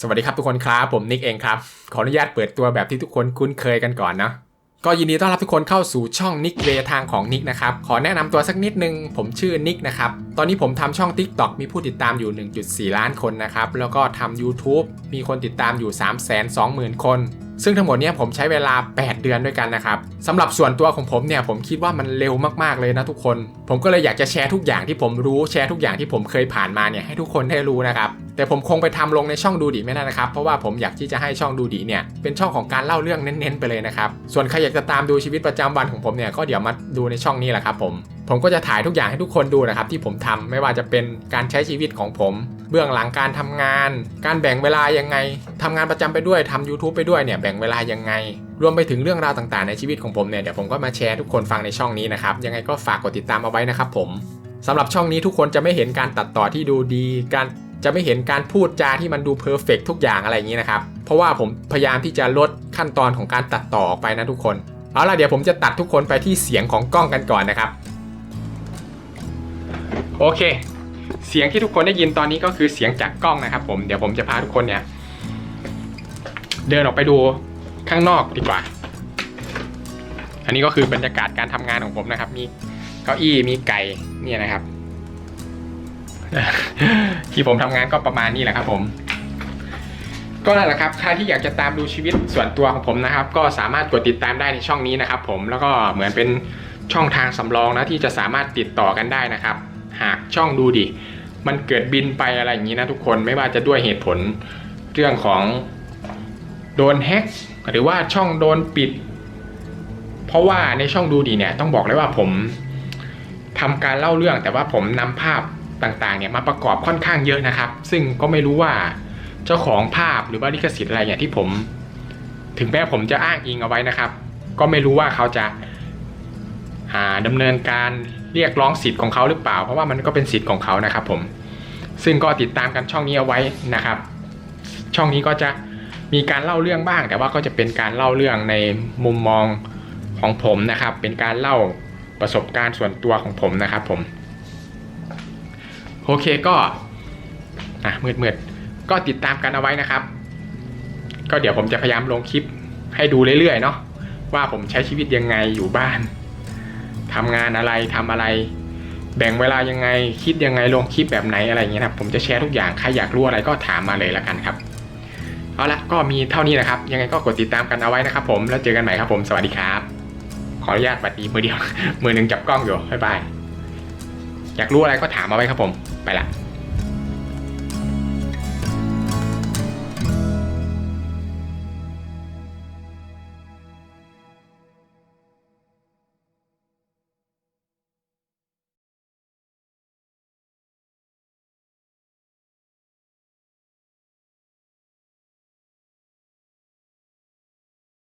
สวัสดีครับทุกคนครับผมนิกเองครับ ขออนุญาตเปิดตัวแบบที่ทุกคนคุ้นเคยกันก่อนนะก็ยินดีต้อนรับทุกคนเข้าสู่ช่องนิกเวทางของนิกนะครับ ขอแนะนำตัวสักนิดนึง ผมชื่อนิกนะครับ ตอนนี้ผมทำช่อง TikTok มีผู้ติดตามอยู่ 1.4 ล้านคนนะครับ แล้วก็ทำ YouTube มีคนติดตามอยู่ 320,000 คน ซึ่งทั้งหมดเนี้ผมใช้เวลา 8 เดือนด้วยกันนะครับสำหรับส่วนตัวของผมเนี่ยผมคิดว่ามันเร็วมากๆเลยนะทุกคน ผมก็เลยอยากจะแชร์ทุกอย่างที่ผมรู้แชร์ทุกอย่างที่ผมเคยผ่านมาเนี่ยให้ทุกคนได้รู้นะครับแต่ผมคงไปทำลงในช่องดูดีไม่ได้นะครับ เพราะว่าผมอยากที่จะให้ช่องดูดีเนี่ยเป็นช่องของการเล่าเรื่องเน้นๆไปเลยนะครับส่วนใครอยากจะตามดูชีวิตประจำวันของผมเนี่ยก็เดี๋ยวมาดูในช่องนี้แหละครับผม ผมก็จะถ่ายทุกอย่างให้ทุกคนดูนะครับ ที่ผมทำไม่ว่าจะเป็นการใช้ชีวิตของผม เบื้องหลังการทำงาน การแบ่งเวลายังไงทำงานประจำไปด้วยทำ YouTube ไปด้วยเนี่ยแบ่งเวลายังไง รวมไปถึงเรื่องราวต่างๆ ในชีวิตของผมเนี่ยเดี๋ยวผมก็มาแชร์ทุกคนฟังในช่องนี้นะครับยังไงก็ฝากกดติดตามเอาไว้นะครับผมสำหรับช่องนี้ทุกคนจะไม่เห็นการตัดต่อที่ดูดี การจะไม่เห็นการพูดจาที่มันดูเพอร์เฟกทุกอย่างอะไรอย่างนี้นะครับ เพราะว่าผมพยายามที่จะลดขั้นตอนของการตัดต่อออกไปนะทุกคน เอาล่ะเดี๋ยวผมจะตัดทุกคนไปที่เสียงของกล้องกันก่อนนะครับ โอเค เสียงที่ทุกคนได้ยินตอนนี้ก็คือเสียงจากกล้องนะครับผมเดี๋ยวผมจะพาทุกคนเนี่ย เดินออกไปดูข้างนอกดีกว่า อันนี้ก็คือบรรยากาศการทำงานของผมนะครับ มีเก้าอี้มีไก่เนี่ยนะครับ ที่ผมทำงานก็ประมาณนี้แหละครับ ผม ก็นั่นแหละครับใครที่อยากจะตามดูชีวิตส่วนตัวของผมนะครับ ก็สามารถกดติดตามได้ในช่องนี้นะครับ ผมแล้วก็เหมือนเป็นช่องทางสำรองนะที่จะสามารถติดต่อกันได้นะครับ หากช่องดูดิ มันเกิดบินไปอะไรอย่างนี้นะทุกคนไม่ว่าจะด้วยเหตุผลเรื่องของโดนแฮ็กหรือว่าช่องโดนปิด เพราะว่าในช่องดูดีเนี่ยต้องบอกเลยว่าผมทำการเล่าเรื่องแต่ว่าผมนำภาพต่างๆเนี่ยมาประกอบค่อนข้างเยอะนะครับ ซึ่งก็ไม่รู้ว่าเจ้าของภาพหรือว่าลิขสิทธิ์อะไรเนี่ยที่ผม ถึงแม้ผมจะอ้างอิงเอาไว้นะครับ ก็ไม่รู้ว่าเขาจะอ่าดำเนินการ เรียกร้องสิทธิ์ของเขาหรือเปล่า เพราะว่ามันก็เป็นสิทธิ์ของเขานะครับผม ซึ่งก็ติดตามกันช่องนี้เอาไว้นะครับ ช่องนี้ก็จะมีการเล่าเรื่องบ้าง แต่ว่าก็จะเป็นการเล่าเรื่องในมุมมองของผมนะครับ เป็นการเล่าประสบการณ์ส่วนตัวของผมนะครับผม โอเคก็อะมืดๆก็ติดตามกันเอาไว้นะครับ ก็เดี๋ยวผมจะพยายามลงคลิปให้ดูเรื่อยๆเนาะว่าผมใช้ชีวิตยังไงอยู่บ้าน ทำงานอะไรทำอะไร แบ่งเวลายังไงคิดยังไงลงคลิปแบบไหนอะไรเงี้ยครับผมจะแชร์ทุกอย่างใครอยากรู้อะไรก็ถามมาเลยละกันครับเอาละก็มีเท่านี้นะครับ ยังไงก็กดติดตามกันเอาไว้นะครับผมแล้วเจอกันใหม่ครับผมสวัสดีครับ ขออนุญาตบัดดีมือเดียวมือหนึ่งจับกล้องอยู่บ๊ายบายอยากรู้อะไรก็ถามมาไว้ครับผมไปละ